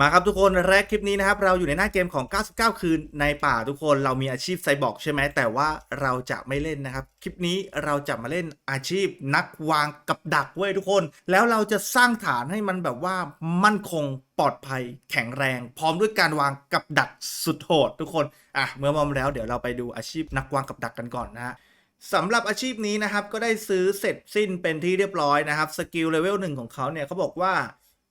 มาครับทุกคนแรกคลิปนี้นะครับ เราอยู่ในหน้าเกมของ 99 คืนในป่าทุกคนเรามีอาชีพไซบอร์กใช่ไหมแต่ว่าเราจะไม่เล่นนะครับ คลิปนี้เราจะมาเล่นอาชีพนักวางกับดักเว้ยทุกคน แล้วเราจะสร้างฐานให้มันแบบว่ามั่นคงปลอดภัยแข็งแรง พร้อมด้วยการวางกับดักสุดโหดทุกคนอะเมื่อมอมแล้วเดี๋ยวเราไปดูอาชีพนักวางกับดักกันก่อนนะฮะสำหรับอาชีพนี้นะครับก็ได้ซื้อเสร็จสิ้นเป็นที่เรียบร้อยนะครับสกิลเลเวลหนึ่งของเขาเนี่ยเขาบอกว่า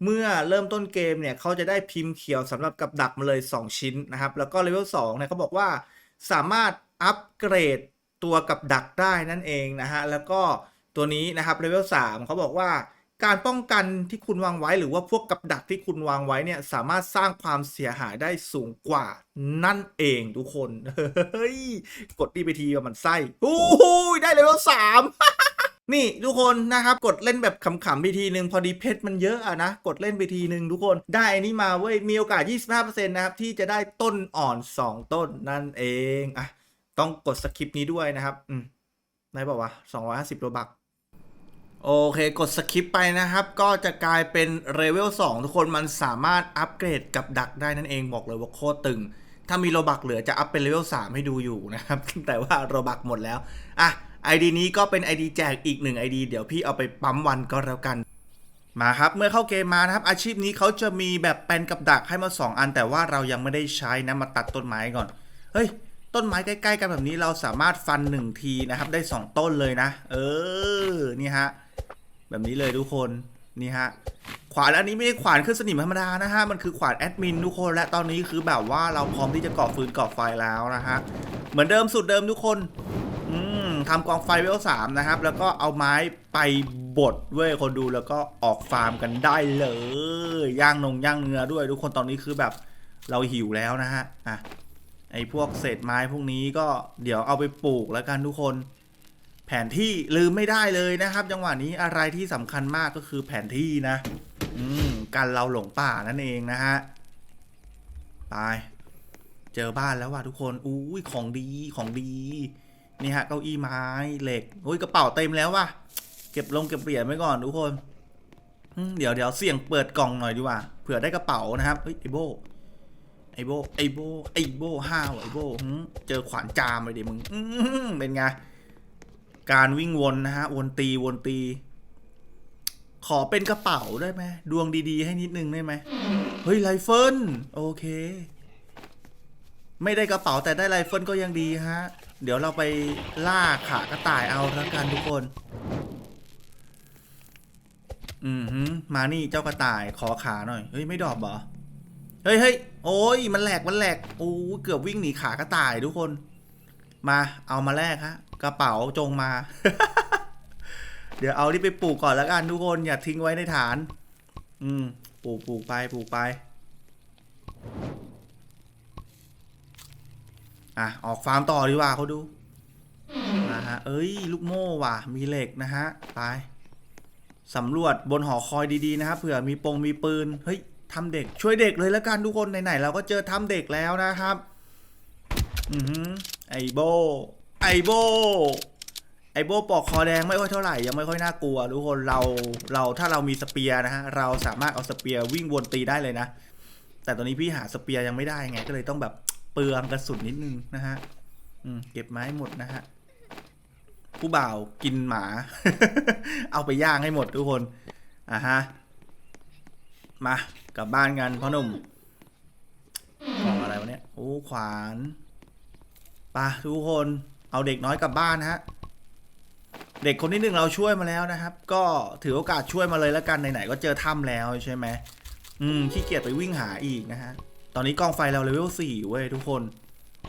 เมื่อเริ่มต้นเกมเนี่ยเขาจะได้พิมพ์เขียวสำหรับกับดักมาเลย 2 ชิ้นนะครับ แล้วก็เลเวล2เนี่ยเขาบอกว่าสามารถอัปเกรดตัวกับดักได้นั่นเองนะฮะ แล้วก็ตัวนี้นะครับเลเวล3เขาบอกว่าการป้องกันที่คุณวางไว้หรือว่าพวกกับดักที่คุณวางไว้เนี่ยสามารถสร้างความเสียหายได้สูงกว่านั่นเองทุกคน เฮ้ย กดดีไปทีมันไส้โอ้โหได้เลเวลสาม นี่ทุกคนนะครับกดเล่นแบบขำๆไปทีนึงพอดีเพชรมันเยอะอะนะ กดเล่นไปทีนึงทุกคนได้อันนี้มาเว้ยมีโอกาส 25%นะครับที่จะได้ต้นอ่อน 2 ต้นนั่นเองอะต้องกดสคริปต์นี้ด้วยนะครับ อืมได้ป่าวะ250โลบักโอเค กดสคริปไปนะครับ ก็จะกลายเป็นเลเวล2ทุกคนมันสามารถอัปเกรดกับดักได้นั่นเองบอกเลยว่าโคตรตึง ถ้ามีโลบักเหลือจะอัพเป็นเลเวล3ให้ดูอยู่นะครับ แต่ว่าโลบักหมดแล้ว อะ ID นี้ก็เป็น ID แจกอีกหนึ่ง ID เดี๋ยวพี่เอาไปปั๊มวันก็แล้วกันมาครับ เมื่อเข้าเกมมานะครับ อาชีพนี้เขาจะมีแบบแปลนกับดักให้มา 2 อัน แต่ว่าเรายังไม่ได้ใช้นะมาตัดต้นไม้ก่อน เฮ้ย ต้นไม้ใกล้ๆกันแบบนี้เราสามารถฟัน 1 ทีนะครับ ได้ 2 ต้นเลยนะ เออ นี่ฮะ แบบนี้เลยทุกคน นี่ฮะ ขวานอันนี้ไม่ใช่ขวานขึ้นสนิมธรรมดานะฮะ มันคือขวานแอดมินทุกคน และตอนนี้คือแบบว่าเราพร้อมที่จะก่อฟืนก่อไฟแล้วนะฮะ เหมือนเดิมสุดเดิมทุกคน ทำกองไฟเวลสามนะครับ แล้วก็เอาไม้ไปบดเว้ยคนดูแล้วก็ออกฟาร์มกันได้เลยย่างนงย่างเนื้อด้วย ทุกคนตอนนี้คือแบบเราหิวแล้วนะฮะอะไอ้พวกเศษไม้พวกนี้ก็เดี๋ยวเอาไปปลูกแล้วกันทุกคน แผนที่ลืมไม่ได้เลยนะครับ จังหวะนี้อะไรที่สำคัญมากก็คือแผนที่นะ อืมการเราหลงป่านั่นเองนะฮะไปเจอบ้านแล้วว่ะทุกคน อุ้ยของดีของดี นี่ฮะเก้าอี้ไม้เหล็กอุ้ยกระเป๋าเต็มแล้วว่ะเก็บลงเก็บเหรียญไว้ก่อนทุกคนเดี๋ยวเดี๋ยวเสี่ยงเปิดกล่องหน่อยดีกว่าเผื่อได้กระเป๋านะครับเฮ้ยไอโบไอโบไอโบไอโบห้าวไอโบเจอขวานจามไปดิมึงเป็นไงการวิ่งวนนะฮะวนตีวนตี ขอเป็นกระเป๋าได้ไหมดวงดี ๆ ให้นิดนึงได้ไหมเฮ้ยไรเฟิลโอเค ไม่ได้กระเป๋าแต่ได้ไรเฟิลก็ยังดีฮะ เดี๋ยวเราไปล่าขากระต่ายเอาแล้วกันทุกคน อืมมานี่เจ้ากระต่ายขอขาหน่อย เฮ้ยไม่ดอบเหรอ เฮ้ยเฮ้ยโอ้ยมันแหลกมันแหลกโอ้เกือบวิ่งหนีขากระต่ายทุกคน มาเอามาแลกฮะ กระเป๋าจงมา เดี๋ยวเอาที่ไปปลูกก่อนแล้วกันทุกคนอย่าทิ้งไว้ในฐาน อืม ปลูกปลูกไปปลูกไป อะ ออกฟาร์มต่อดีกว่าเขาดูนะฮะเอ้ย ลูกโม่ว่ะ มีเหล็กนะฮะ ไปสำรวจบนหอคอยดีๆนะครับเผื่อมีปงมีปืน เฮ้ยทำเด็กช่วยเด็กเลยแล้วกันทุกคนไหนๆเราก็เจอทำเด็กแล้วนะครับ อือหือไอโบ ไอโบ ไอโบปอกคอแดงไม่ค่อยเท่าไหร่ยังไม่ค่อยน่ากลัวทุกคนเราเราถ้าเรามีสเปียร์นะฮะเราสามารถเอาสเปียร์วิ่งวนตีได้เลยนะ แต่ตอนนี้พี่หาสเปียร์ยังไม่ได้ไงก็เลยต้องแบบ เปลืองกระสุนนิดนึงนะฮะเก็บไม้หมดนะฮะ ผู้บ่าวกินหมา เอาไปย่างให้หมดทุกคน อะฮะ มากลับบ้านกันพ่อหนุ่มของอะไรวะเนี่ย โอ้ ขวานปะทุกคน เอาเด็กน้อยกลับบ้านฮะ เด็กคนที่หนึ่งเราช่วยมาแล้วนะครับ ก็ถือโอกาสช่วยมาเลยแล้วกัน ไหนๆก็เจอถ้ำแล้วใช่ไหมอืม ขี้เกียจไปวิ่งหาอีกนะฮะ ตอนนี้กองไฟเราเลเวลสี่เว้ยทุกคน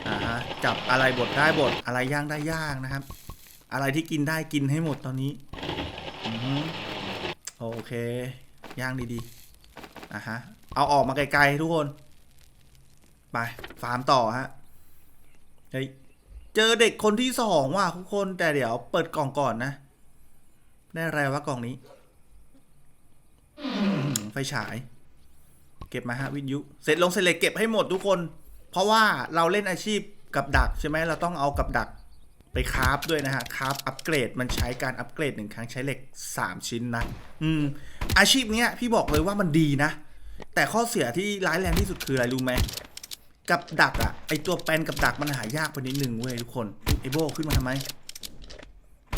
อ่าฮะจับอะไรบดได้บดอะไรย่างได้ย่างนะครับ อะไรที่กินได้กินให้หมดตอนนี้อือโอเค ย่างดีๆอะฮะเอาออกมาไกลๆทุกคน ไปฟาร์มต่อฮะเฮ้ยเจอเด็กคนที่สองว่ะทุกคนแต่เดี๋ยวเปิดกล่องก่อนนะ ได้อะไรวะกล่องนี้ ไฟฉาย เก็บมาฮะวิทยุ เสร็จลงเสร็จเลยเก็บให้หมดทุกคน เพราะว่าเราเล่นอาชีพกับดักใช่ไหมเราต้องเอากับดักไปคราฟด้วยนะฮะคราฟอัปเกรดมันใช้การอัปเกรดหนึ่งครั้งใช้เหล็ก 3 ชิ้นนะ อืม อาชีพเนี้ยพี่บอกเลยว่ามันดีนะ แต่ข้อเสียที่ร้ายแรงที่สุดคืออะไรรู้ไหมกับดักอะไอตัวแปนกับดักมันหายากไปนิดนึงเว้ยทุกคนไอโบขึ้นมาทำไม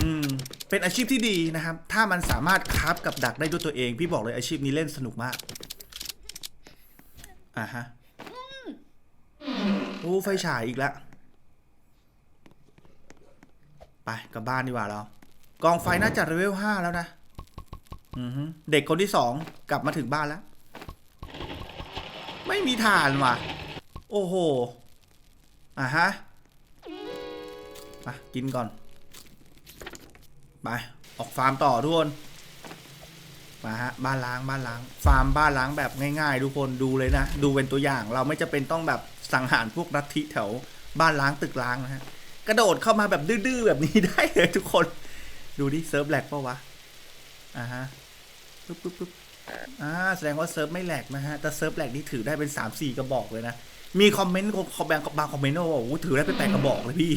อืมเป็นอาชีพที่ดีนะครับ ถ้ามันสามารถคราฟกับดักได้ด้วยตัวเอง พี่บอกเลยอาชีพนี้เล่นสนุกมาก อะฮะโอ้ไฟฉายอีกแล้วไปกลับบ้านดีกว่าเรา กองไฟน่าจะเลเวลห้าแล้วนะอือฮึเด็กคนที่สองกลับมาถึงบ้านแล้ว ไม่มีฐานว่ะ โอ้โหอะฮะมากินก่อน ไป ออกฟาร์มต่อทุกคน มาฮะบ้านล้างบ้านล้าง ฟาร์มบ้านล้างแบบง่ายๆ ทุกคนดูเลยนะ ดูเป็นตัวอย่างเราไม่จะเป็นต้องแบบสังหารพวกรัฐทิแถวบ้านล้างตึกล้างนะฮะกระโดดเข้ามาแบบดื้อๆแบบนี้ได้เลยทุกคน ดูดิเซิร์ฟแหลกปะวะอ่าฮะปึ๊บปึ๊บปึ๊บอ่าแสดงว่าเซิร์ฟไม่แหลกนะฮะแต่เซิร์ฟแหลกนี่ถือได้เป็นสามสี่กระบอกเลยนะมีคอมเมนต์คอมบงบางคอมเมนต์ว่าโอ้ถือได้เป็นแปดกระบอกเลยพี่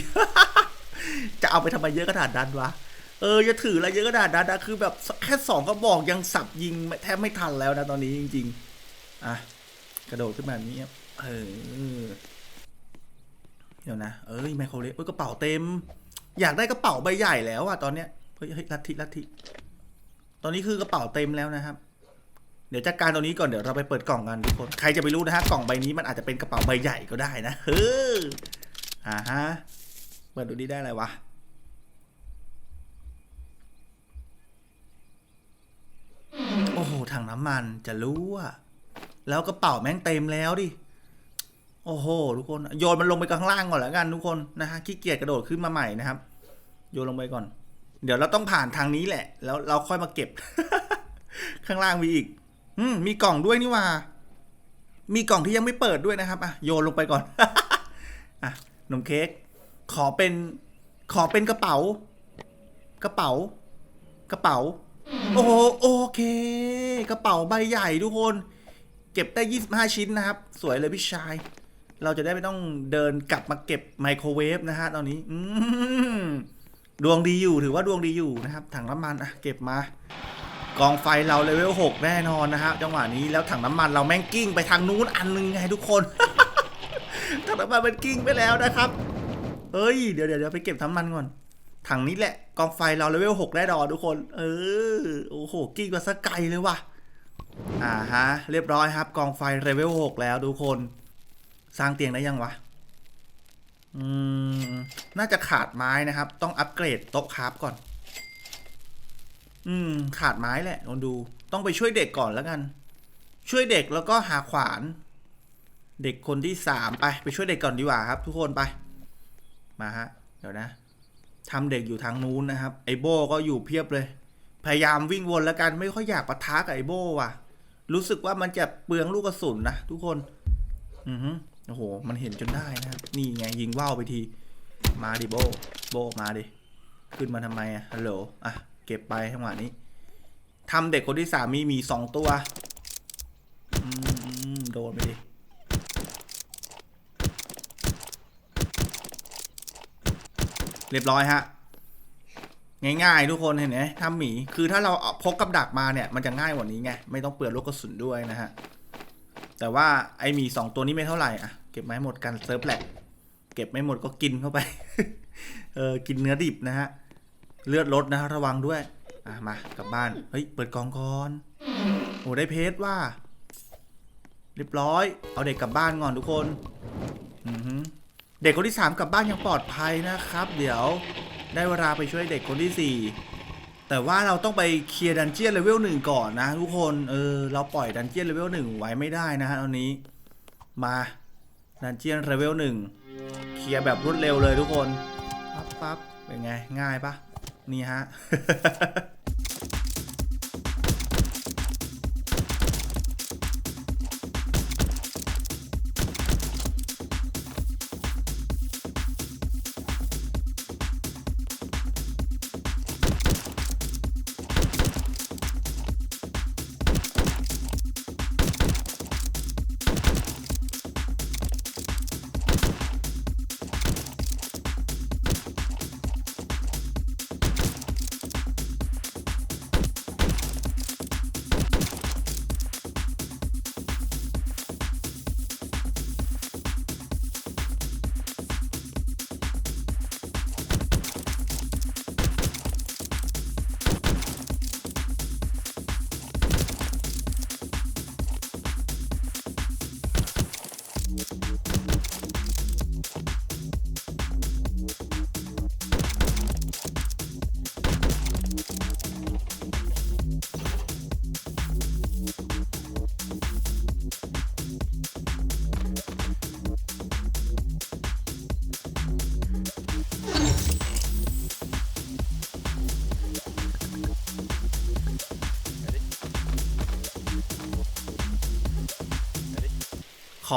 จะเอาไปทำไมเยอะขนาดนั้นวะ เออจะถืออะไรเยอะขนาดนั้นนะคือแบบแค่สองกระบอกยังสับยิงแทบไม่ทันแล้วนะตอนนี้จริง ๆ อะ กระโดดขึ้นมาแบบนี้ครับเออเดี๋ยวนะ เอ้ยไมโครเล็กเอ้ยกระเป๋าเต็ม อยากได้กระเป๋าใบใหญ่แล้วอะตอนเนี้ยเฮ้ยลัทธิลัทธิตอนนี้คือกระเป๋าเต็มแล้วนะครับ เดี๋ยวจัดการตรงนี้ก่อนเดี๋ยวเราไปเปิดกล่องกันทุกคนใครจะไปรู้นะฮะกล่องใบนี้มันอาจจะเป็นกระเป๋าใบใหญ่ก็ได้นะเฮ้ออ่าฮะเปิดดูนี่ได้อะไรวะ โอ้โหถังน้ำมันจะรู้อะแล้วกระเป๋าแม่งเต็มแล้วดิโอ้โห ทุกคนโยนมันลงไปข้างล่างก่อนแล้วกันทุกคนนะฮะขี้เกียจกระโดดขึ้นมาใหม่นะครับ โยนลงไปก่อน เดี๋ยวเราต้องผ่านทางนี้แหละ แล้วเราค่อยมาเก็บ ข้างล่างมีอีก อืมมีกล่องด้วยนี่ว่า มีกล่องที่ยังไม่เปิดด้วยนะครับอะโยนลงไปก่อนอะนมเค้กขอเป็น ขอเป็นกระเป๋า กระเป๋า กระเป๋า โอ้โอเค กระเป๋าใบใหญ่ทุกคน เก็บได้ 25 ชิ้นนะครับ สวยเลยพี่ชาย เราจะได้ไม่ต้องเดินกลับมาเก็บไมโครเวฟนะฮะตอนนี้อืดวงดีอยู่ถือว่าดวงดีอยู่นะครับ ถังน้ำมันอะเก็บมากองไฟเราเลเวล6แน่นอนนะฮะจังหวะนี้แล้วถังน้ำมันเราแม่งกิ้งไปทางนู้นอันนึงไงทุกคนถังน้ำมันมันกิ้งไปแล้วนะครับเฮ้ยเดี๋ยวเดี๋ยวเดี๋ยวไปเก็บน้ำมันก่อน ถังนี้แหละกองไฟเราเลเวล6แน่นอนทุกคน เออโอ้โหกิ้งมาสกไกลเลยว่ะอ่าฮะ เรียบร้อยครับ กองไฟเลเวล6แล้วทุกคน สร้างเตียงได้ยังวะอืมน่าจะขาดไม้นะครับ ต้องอัปเกรดโต๊ะคราฟก่อน อืม ขาดไม้แหละลองดู ต้องไปช่วยเด็กก่อนแล้วกัน ช่วยเด็กแล้วก็หาขวาน เด็กคนที่สามไป ไปช่วยเด็กก่อนดีกว่าครับ ทุกคนไป มาฮะ เดี๋ยวนะ ทำเด็กอยู่ทางนู้นนะครับ ไอโบก็อยู่เพียบเลย พยายามวิ่งวนแล้วกันไม่ค่อยอยากปะทะกับไอโบว่ะ รู้สึกว่ามันจะเปลืองลูกกระสุนนะทุกคน อือฮึโอ้โห มันเห็นจนได้นะครับ นี่ไงยิงว่าวไปที มาดิโบ โบมาดิ ขึ้นมาทำไมอะฮัลโหล อะ เก็บไปทั้งหวะนี้ทำเด็กคนที่สามมีมีสองตัว อืมโดนไปดิ เรียบร้อยฮะ ง่ายๆ ทุกคนเห็นไหมทำหมี คือถ้าเราพกกับดักมาเนี่ย มันจะง่ายกว่านี้ไง ไม่ต้องเปลืองลูกกระสุนด้วยนะฮะ แต่ว่าไอหมีสองตัวนี้ไม่เท่าไหร่อะ เก็บไม้หมดกันเซิร์ฟแหลกเก็บไม่หมดก็กินเข้าไป เออ กินเนื้อดิบนะฮะ เลือดลดนะฮะระวังด้วย อะ มากลับบ้าน เฮ้ย เปิดกล่องก่อน โอ้ได้เพชรว่า เรียบร้อย เอาเด็กกลับบ้านก่อนทุกคน อือฮึ เด็กคนที่สามกลับบ้านยังปลอดภัยนะครับ เดี๋ยวได้เวลาไปช่วยเด็กคนที่สี่แต่ว่าเราต้องไปเคลียร์ดันเจียนเลเวลหนึ่งก่อนนะทุกคนเออเราปล่อยดันเจียนเลเวลหนึ่งไว้ไม่ได้นะฮะตอนนี้มาดันเจียนเลเวลหนึ่งเคลียร์แบบรวดเร็วเลยทุกคนปั๊บปั๊บเป็นไงง่ายปะนี่ฮะ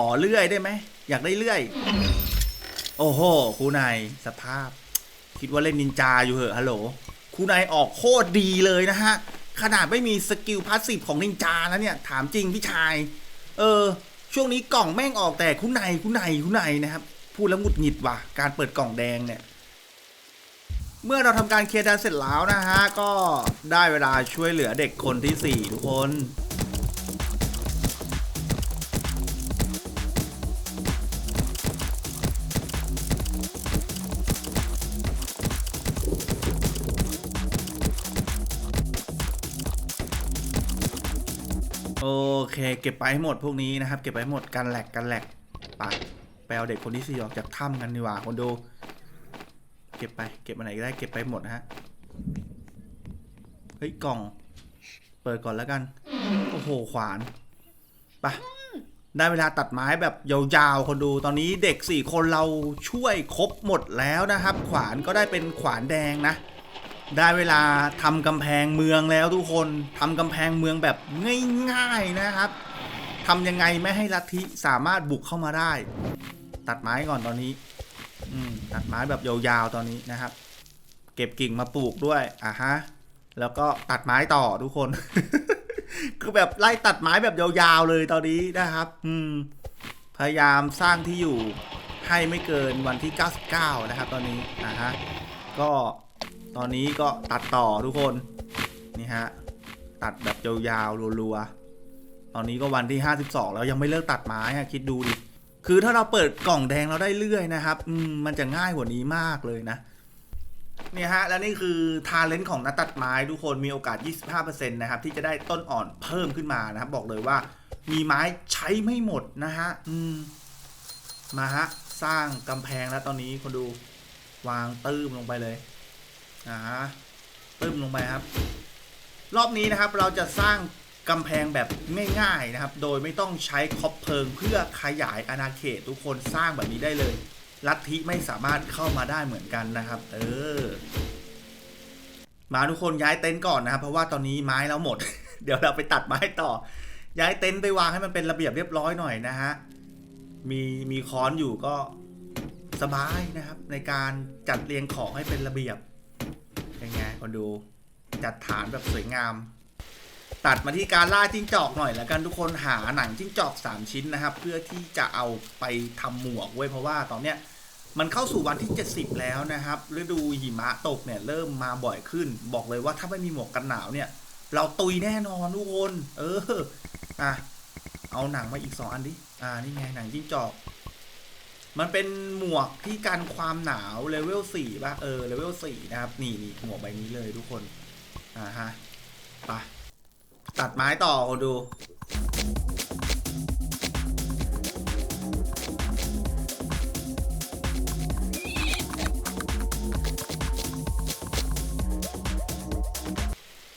อเลื่อยได้ไหม อยากได้เลื่อย โอ้โหครูนายสภาพ คิดว่าเล่นนินจาอยู่เหอะฮัลโหลครูนายออกโคตรดีเลยนะฮะ ขนาดไม่มีสกิลพาสซีฟของนินจาแล้วเนี่ย ถามจริงพี่ชาย เออ ช่วงนี้กล่องแม่งออกแต่คุณนายคุณนายคุณนายนะครับ พูดแล้วหงุดหงิดว่ะ การเปิดกล่องแดงเนี่ยเมื่อเราทำการเคลียร์ดันเสร็จแล้วนะฮะ ก็ได้เวลาช่วยเหลือเด็กคนที่ 4 ทุกคน เค เก็บไปให้หมดพวกนี้นะครับ เก็บไปให้หมดกันแหลกกันแหลกไปไปเอาเด็กคนที่สี่ออกจากถ้ำกันดีกว่าคนดู เก็บไป เก็บมาไหนก็ได้เก็บไปหมดนะฮะ เฮ้ยกล่อง เปิดก่อนแล้วกัน โอ้โหขวานไปได้เวลาตัดไม้แบบยาวๆ คนดูตอนนี้เด็กสี่คนเราช่วยครบหมดแล้วนะครับ ขวานก็ได้เป็นขวานแดงนะ ได้เวลาทำกำแพงเมืองแล้วทุกคนทำกำแพงเมืองแบบง่ายๆนะครับทำยังไงไม่ให้ลัทธิสามารถบุกเข้ามาได้ ตัดไม้ก่อนตอนนี้ อืมตัดไม้แบบยาวๆตอนนี้นะครับ เก็บกิ่งมาปลูกด้วยอะฮะแล้วก็ตัดไม้ต่อทุกคน คือแบบไล่ตัดไม้แบบยาวๆเลยตอนนี้นะครับ อืม พยายามสร้างที่อยู่ให้ไม่เกินวันที่ 99 นะครับ ตอนนี้อะฮะก็ ตอนนี้ก็ตัดต่อทุกคน นี่ฮะ ตัดแบบยาวๆรัวๆ ตอนนี้ก็วันที่ 52 แล้วยังไม่เลิกตัดไม้อะคิดดูดิ คือถ้าเราเปิดกล่องแดงเราได้เรื่อยนะครับมมันจะง่ายกว่านี้มากเลยนะเนี่ยฮะ แล้วนี่คือทาเลนต์ของนักตัดไม้ทุกคนมีโอกาส 25%นะครับ ที่จะได้ต้นอ่อนเพิ่มขึ้นมานะครับ บอกเลยว่ามีไม้ใช้ไม่หมดนะฮะ อืม มาฮะ สร้างกำแพงแล้วตอนนี้คนดูวางตื้มลงไปเลย อ่าฮะตื้มลงไปครับ รอบนี้นะครับเราจะสร้างกำแพงแบบง่ายๆนะครับ โดยไม่ต้องใช้คอบเพลิงเพื่อขยายอาณาเขตทุกคนสร้างแบบนี้ได้เลยลัทธิไม่สามารถเข้ามาได้เหมือนกันนะครับ เออ มาทุกคนย้ายเต็นท์ก่อนนะครับ เพราะว่าตอนนี้ไม้เราหมด เดี๋ยวเราไปตัดไม้ต่อ ย้ายเต็นท์ไปวางให้มันเป็นระเบียบเรียบร้อยหน่อยนะฮะ มีมีค้อนอยู่ก็สบายนะครับ ในการจัดเรียงของให้เป็นระเบียบ เป็นไงคนดูจัดฐานแบบสวยงาม ตัดมาที่การล่าจิ้งจอกหน่อยแล้วกันทุกคนหาหนังจิ้งจอก 3 ชิ้นนะครับ เพื่อที่จะเอาไปทำหมวกไว้ยเพราะว่าตอนเนี้ยมันเข้าสู่วันที่ 70 แล้วนะครับฤดูหิมะตกเนี่ยเริ่มมาบ่อยขึ้น บอกเลยว่าถ้าไม่มีหมวกกันหนาวเนี่ย เราตุยแน่นอนทุกคน เอออะเอาหนังมาอีก 2 อันดิอ่านี่ไงหนังจิ้งจอก มันเป็นหมวกที่กันความหนาวเลเวล4ป่ะ เออเลเวล4นะครับ นี่นี่หมวกใบนี้เลยทุกคน อ่าฮะไปตัดไม้ต่อดู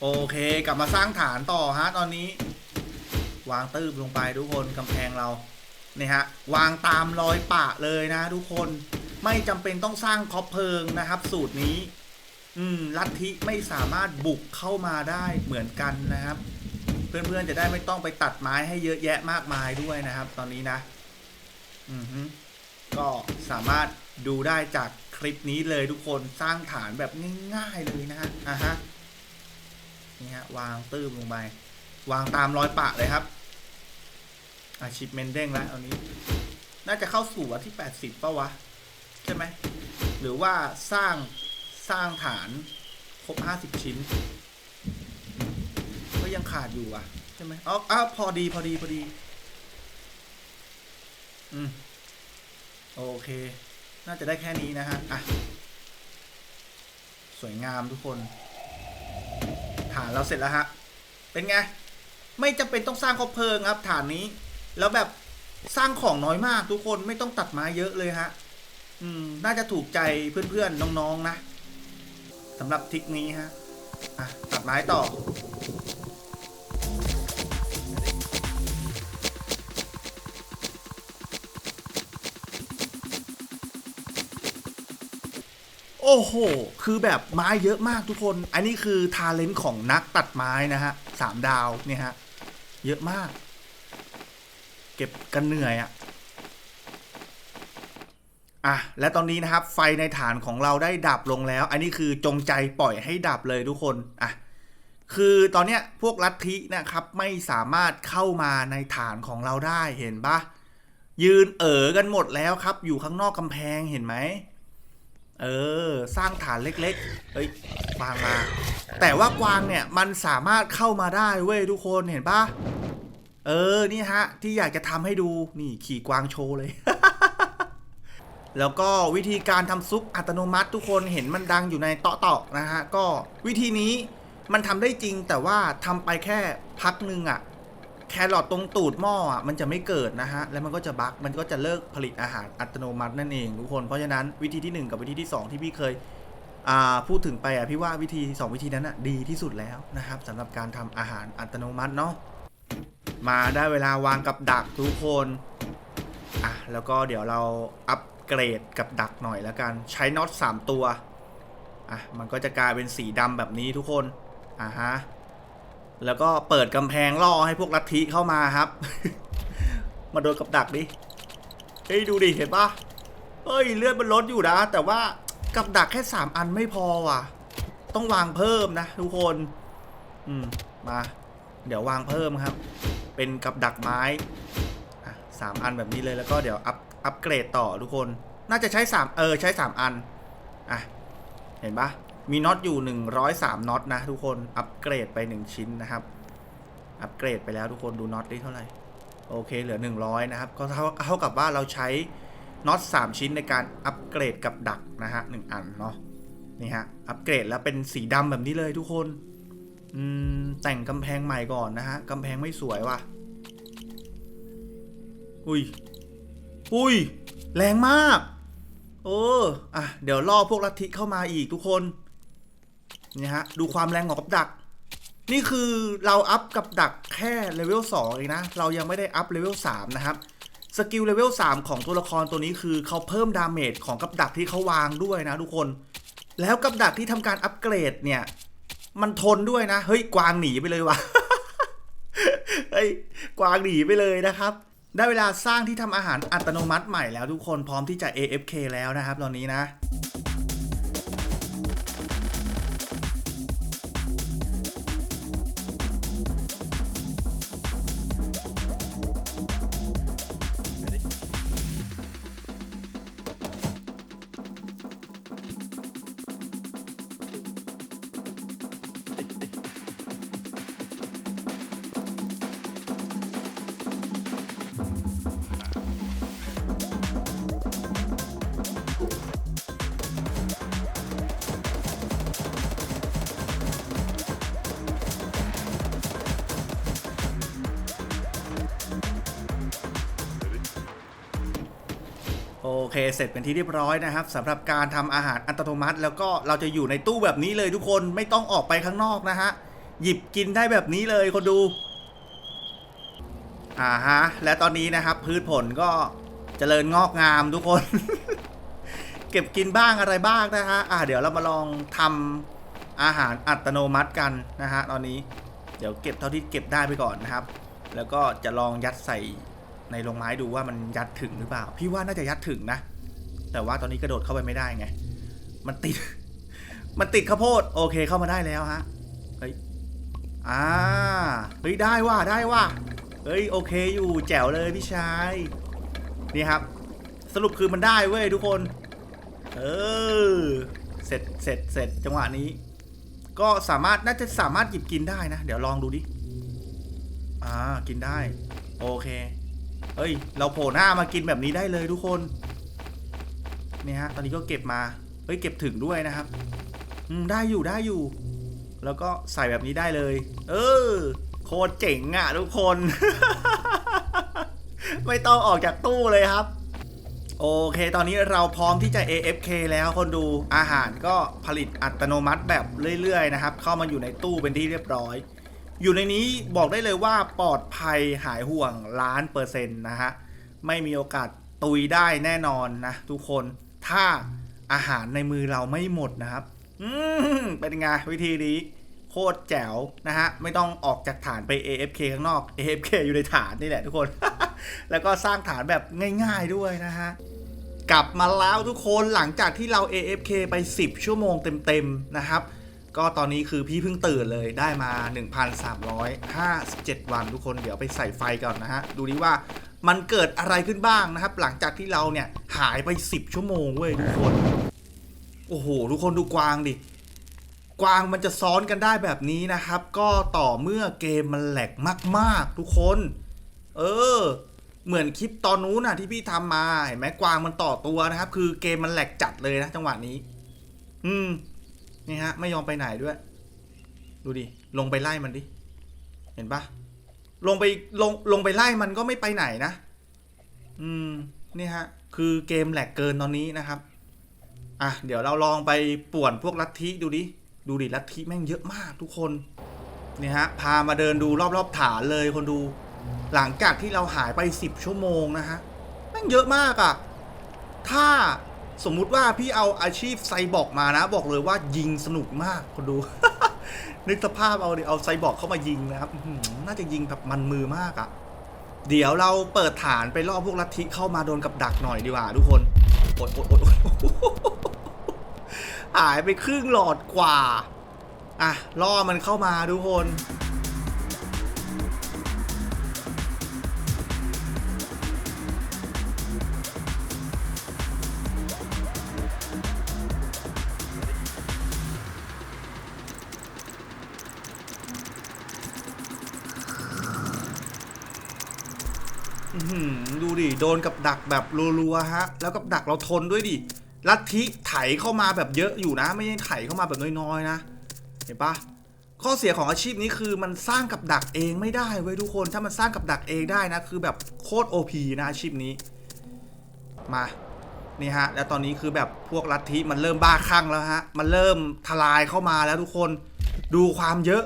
โอเค กลับมาสร้างฐานต่อฮะตอนนี้ วางตื้มลงไปทุกคนกำแพงเรา นี่ฮะวางตามรอยปะเลยนะทุกคนไม่จำเป็นต้องสร้างคอปเพลิงนะครับ สูตรนี้ อืมลัทธิไม่สามารถบุกเข้ามาได้เหมือนกันนะครับ เพื่อนๆจะได้ไม่ต้องไปตัดไม้ให้เยอะแยะมากมายด้วยนะครับ ตอนนี้นะ อือฮึก็สามารถดูได้จากคลิปนี้เลยทุกคนสร้างฐานแบบง่ายๆเลยนะฮะอะฮะนี่ฮะวางตื้มลงไป วางตามรอยปะเลยครับ อาชิปเมนเด้งแล้วอันนี้ น่าจะเข้าสู่วันที่ 80ป่ะวะ ใช่ไหม หรือว่าสร้างสร้างฐานครบ 50 ชิ้น ก็ยังขาดอยู่อะ ใช่ไหมอ๋ออ้าวพอดีพอดีพอดี อืม โอเค น่าจะได้แค่นี้นะฮะ อะ สวยงามทุกคน ฐานเราเสร็จแล้วฮะ เป็นไง ไม่จำเป็นต้องสร้างคบเพลิงครับฐานนี้ แล้วแบบสร้างของน้อยมากทุกคนไม่ต้องตัดไม้เยอะเลยฮะ อืม น่าจะถูกใจเพื่อนๆน้องๆนะสำหรับทริกนี้ฮะอะตัดไม้ต่อ โอ้โห คือแบบไม้เยอะมากทุกคน อันนี้คือทาเลนต์ของนักตัดไม้นะฮะสามดาวเนี่ยฮะ เยอะมาก เก็บกันเหนื่อยอะอะและตอนนี้นะครับไฟในฐานของเราได้ดับลงแล้ว อันนี้คือจงใจปล่อยให้ดับเลยทุกคนอะคือตอนเนี้ยพวกลัทธินะครับไม่สามารถเข้ามาในฐานของเราได้เห็นปะยืนเอ๋อกันหมดแล้วครับ อยู่ข้างนอกกำแพงเห็นไหมเออ สร้างฐานเล็กๆเอ้ยกวางมา แต่ว่ากวางเนี่ยมันสามารถเข้ามาได้เว้ยทุกคนเห็นปะ เออ นี่ฮะ ที่อยากจะทำให้ดู นี่ขี่กวางโชว์เลย แล้วก็วิธีการทำซุปอัตโนมัติทุกคนเห็นมันดังอยู่ในเตาะเตาะนะฮะ ก็วิธีนี้มันทำได้จริงแต่ว่าทำไปแค่พักหนึ่งอะแครอทตรงตูดหม้ออะมันจะไม่เกิดนะฮะ แล้วมันก็จะบั๊กมันก็จะเลิกผลิตอาหารอัตโนมัตินั่นเองทุกคน เพราะฉะนั้นวิธีที่หนึ่งกับวิธีที่สองที่พี่เคยพูดถึงไปอะพี่ว่าวิธี 2 วิธีนั้นอะดีที่สุดแล้วนะครับสำหรับการทำอาหารอัตโนมัติเนาะ มาได้เวลาวางกับดักทุกคน อะ แล้วก็เดี๋ยวเราอัปเกรดกับดักหน่อยแล้วกัน ใช้น็อต3 ตัว อะ มันก็จะกลายเป็นสีดำแบบนี้ทุกคน อะฮะ แล้วก็เปิดกำแพงล่อให้พวกลัทธิเข้ามาครับ มาโดนกับดักดิ เฮ้ยดูดิเห็นปะเฮ้ยเลือดมันลดอยู่นะ แต่ว่ากับดักแค่สามอันไม่พอว่ะ ต้องวางเพิ่มนะทุกคน อืม มา เดี๋ยววางเพิ่มครับ เป็นกับดักไม้สามอันแบบนี้เลยแล้วก็เดี๋ยวอัพอัพเกรดต่อทุกคน น่าจะใช้สามเออใช้สามอันอะเห็นปะมีน็อตอยู่หนึ่งร้อยสามน็อตนะทุกคนอัพเกรดไปหนึ่งชิ้นนะครับอัพเกรดไปแล้วทุกคนดูน็อตได้เท่าไหร่โอเคเหลือ100นะครับก็เท่าเท่ากับว่าเราใช้น็อต3ชิ้นในการอัปเกรดกับดักนะฮะหนึ่งอันเนาะนี่ฮะอัปเกรดแล้วเป็นสีดำแบบนี้เลยทุกคน อืม แต่งกำแพงใหม่ก่อนนะฮะกำแพงไม่สวยว่ะ อุ้ย อุ้ย แรงมากโอ้อะ เดี๋ยวล่อพวกลัทธิเข้ามาอีกทุกคน นี่ฮะ ดูความแรงของกับดัก นี่คือเราอัพกับดักแค่เลเวล2เองนะ เรายังไม่ได้อัพเลเวล3นะครับสกิลเลเวล3ของตัวละครตัวนี้คือเขาเพิ่มดาเมจของกับดักที่เขาวางด้วยนะทุกคน แล้วกับดักที่ทำการอัปเกรดเนี่ย มันทนด้วยนะ เฮ้ยกวางหนีไปเลยว่ะเฮ้ยกวางหนีไปเลยนะครับ ได้เวลาสร้างที่ทำอาหารอัตโนมัติใหม่แล้วทุกคนพร้อมที่จะ AFK แล้วนะครับ ตอนนี้นะ เคเสร็จเป็นที่เรียบร้อยนะครับสำหรับการทำอาหารอัตโนมัติ แล้วก็เราจะอยู่ในตู้แบบนี้เลยทุกคนไม่ต้องออกไปข้างนอกนะฮะหยิบกินได้แบบนี้เลยคนดูอ่าฮะและตอนนี้นะครับพืชผลก็เจริญงอกงามทุกคน เก็บกินบ้างอะไรบ้างนะฮะอ่าเดี๋ยวเรามาลองทำอาหารอัตโนมัติกันนะฮะตอนนี้เดี๋ยวเก็บเท่าที่เก็บได้ไปก่อนนะครับ แล้วก็จะลองยัดใส่ ในโรงไม้ดูว่ามันยัดถึงหรือเปล่า พี่ว่าน่าจะยัดถึงนะ แต่ว่าตอนนี้กระโดดเข้าไปไม่ได้ไง มันติด มันติดข้าวโพด โอเคเข้ามาได้แล้วฮะ เฮ้ย อ่า เฮ้ยได้ว่าได้ว่า เฮ้ยโอเคอยู่แจ๋วเลยพี่ชาย นี่ครับ สรุปคือมันได้เว้ยทุกคน เออ เสร็จเสร็จเสร็จจังหวะนี้ ก็สามารถน่าจะสามารถหยิบกินได้นะ เดี๋ยวลองดูดิ อ่า กินได้ โอเค เฮ้ย เราโผล่หน้ามากินแบบนี้ได้เลยทุกคนเนี่ยฮะ ตอนนี้ก็เก็บมา เฮ้ย เก็บถึงด้วยนะครับ อืม ได้อยู่ได้อยู่ แล้วก็ใส่แบบนี้ได้เลย เออ โคตรเจ๋งอะทุกคน ไม่ต้องออกจากตู้เลยครับ โอเค ตอนนี้เราพร้อมที่จะ AFK แล้วคนดู อาหารก็ผลิตอัตโนมัติแบบเรื่อยๆนะครับ เข้ามาอยู่ในตู้เป็นที่เรียบร้อย อยู่ในนี้บอกได้เลยว่าปลอดภัยหายห่วงล้านเปอร์เซ็นต์นะฮะ ไม่มีโอกาสตุยได้แน่นอนนะทุกคนถ้าอาหารในมือเราไม่หมดนะครับ อืมเป็นไงวิธีนี้ โคตรแจ๋วนะฮะ ไม่ต้องออกจากฐานไป AFK ข้างนอก AFK อยู่ในฐานนี่แหละทุกคน แล้วก็สร้างฐานแบบง่ายๆด้วยนะฮะ กลับมาแล้วทุกคนหลังจากที่เรา AFK ไป 10 ชั่วโมงเต็มๆนะครับ ก็ตอนนี้คือพี่เพิ่งตื่นเลยได้มา 1,357 วันทุกคนเดี๋ยวไปใส่ไฟก่อนนะฮะ ดูดิว่ามันเกิดอะไรขึ้นบ้างนะครับ หลังจากที่เราเนี่ยหายไป 10 ชั่วโมงเว้ยทุกคน โอ้โห ทุกคนดูกวางดิ กวางมันจะซ้อนกันได้แบบนี้นะครับ ก็ต่อเมื่อเกมมันแหลกมากๆ ทุกคน เออ เหมือนคลิปตอนนู้นน่ะที่พี่ทำมาเห็นไหมกวางมันต่อตัวนะครับ คือเกมมันแหลกจัดเลยนะจังหวะนี้ อืม นี่ฮะ ไม่ยอมไปไหนด้วย ดูดิ ลงไปไล่มันดิ เห็นปะลงไปลงลงไปไล่มันก็ไม่ไปไหนนะ อืม นี่ฮะ คือเกมแหลกเกินตอนนี้นะครับ อะ เดี๋ยวเราลองไปป่วนพวกลัทธิดูดิ ดูดิลัทธิแม่งเยอะมากทุกคนนี่ฮะ พามาเดินดูรอบๆฐานเลยคนดู หลังจากที่เราหายไปสิบชั่วโมงนะฮะ แม่งเยอะมากอะ่ะ ถ้า สมมุติว่าพี่เอาอาชีพไซบอร์กมานะ บอกเลยว่ายิงสนุกมากคนดู นึกสภาพเอาดิเอาไซบอร์กเข้ามายิงนะครับน่าจะยิงแบบมันมือมากอะ่ะ เดี๋ยวเราเปิดฐานไปล่อพวกลัทธิเข้ามาโดนกับดักหน่อยดีกว่าทุกคนอดอดอดอดหายไปครึ่งหลอดกว่า อะล่อมันเข้ามาทุกคน ดูดิ โดนกับดักแบบรัวๆฮะ แล้วกับดักเราทนด้วยดิ ลัทธิไถเข้ามาแบบเยอะอยู่นะ ไม่ใช่ไถเข้ามาแบบน้อยๆนะ เห็นปะข้อเสียของอาชีพนี้คือมันสร้างกับดักเองไม่ได้เว้ยทุกคน ถ้ามันสร้างกับดักเองได้นะ คือแบบโคตร OP นะอาชีพนี้ มา นี่ฮะ แล้วตอนนี้คือแบบพวกลัทธิมันเริ่มบ้าคลั่งแล้วฮะ มันเริ่มทลายเข้ามาแล้วทุกคน ดูความเยอะ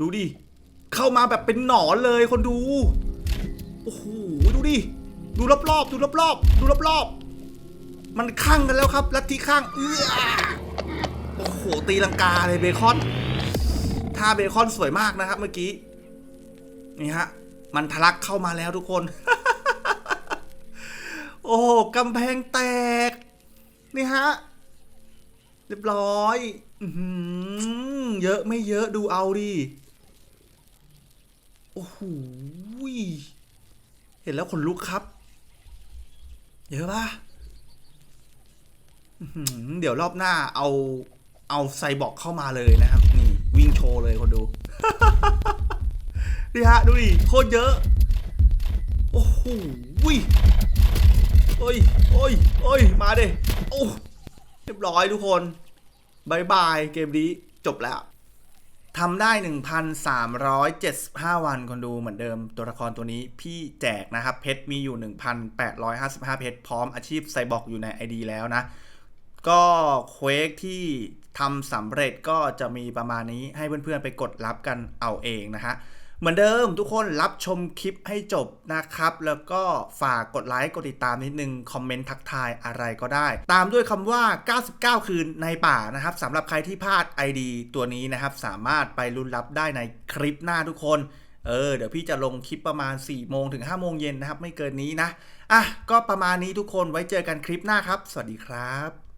ดูดิ เข้ามาแบบเป็นหนอนเลยคนดู โอ้โห ดูดิ ดูรอบๆ ดูรอบๆ ดูรอบๆ มันข้างกันแล้วครับ ลัทธิข้างเอื้อโอ้โห ตีลังกาเลยเบคอน ท่าเบคอนสวยมากนะครับเมื่อกี้ นี่ฮะ มันทะลักเข้ามาแล้วทุกคน โอ้โหกำแพงแตก นี่ฮะ เรียบร้อยอเยอะไม่เยอะดูเอาดิ โอ้โห เห็นแล้วขนลุกครับ เยอะปะเดี๋ยวรอบหน้าเอาเอาไซบอร์กเข้ามาเลยนะครับนี่วิ่งโชว์เลยคนดูนี่ฮะดูดิโคตรเยอะ โอ้โหวิโอ้ยโอ้ยโอ้ยมาเด้โอ้เรียบร้อยทุกคนบายบายเกมนี้จบแล้ว ทำได้ 1,375 วันคนดูเหมือนเดิมตัวละครตัวนี้พี่แจกนะครับ เพชรมีอยู่ 1,855 เพชรพร้อมอาชีพไซบอร์กอยู่ใน ID แล้วนะ ก็เควกที่ทำสำเร็จก็จะมีประมาณนี้ให้เพื่อนๆไปกดรับกันเอาเองนะฮะ เหมือนเดิมทุกคนรับชมคลิปให้จบนะครับ แล้วก็ฝากกดไลค์กดติดตามนิดนึง คอมเมนต์ทักทายอะไรก็ได้ ตามด้วยคำว่า 99 คืนในป่านะครับสำหรับใครที่พลาด ID ตัวนี้นะครับ สามารถไปลุ้นรับได้ในคลิปหน้าทุกคนเออเดี๋ยวพี่จะลงคลิปประมาณ 4 โมงถึง 5 โมงเย็นนะครับ ไม่เกินนี้นะ อะ ก็ประมาณนี้ทุกคนไว้เจอกันคลิปหน้าครับ สวัสดีครับ